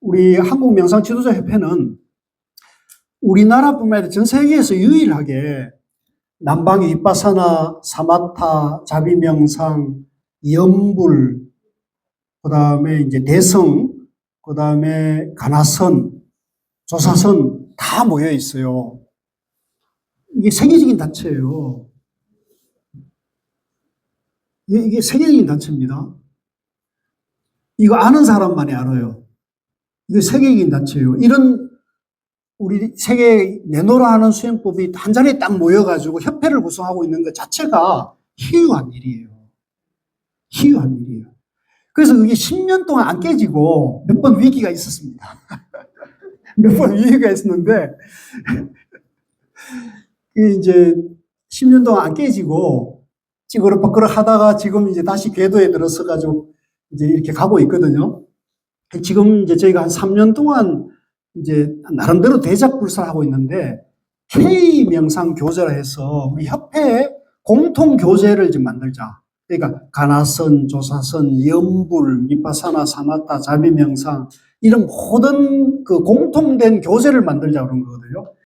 우리 한국 명상 지도자 협회는 우리나라뿐만 아니라 전 세계에서 유일하게 남방의 윗바사나 사마타, 자비명상, 염불, 그 다음에 이제 대성, 그 다음에 가나선, 조사선 다 모여 있어요. 이게 세계적인 단체예요. 이게 세계적인 단체입니다. 이거 아는 사람만이 알아요. 이거 세계적인 단체예요. 이런 우리 세계 내노라 하는 수행법이 한 자리에 딱 모여가지고 협회를 구성하고 있는 것 자체가 희유한 일이에요. 희유한 일이에요. 그래서 그게 10년 동안 안 깨지고 몇 번 위기가 있었습니다. 몇 번 위기가 있었는데, 그 이제 10년 동안 안 깨지고 찌그러박그러 하다가 지금 이제 다시 궤도에 들어서가지고 이제 이렇게 가고 있거든요. 지금 이제 저희가 한 3년 동안 이제 나름대로 대작불사하고 있는데 K 명상 교제라 해서 우리 협회에 공통 교제를 좀 만들자. 그러니까 가나선, 조사선, 염불, 미파사나, 사마타, 자비 명상 이런 모든 그 공통된 교제를 만들자 그런 거거든요.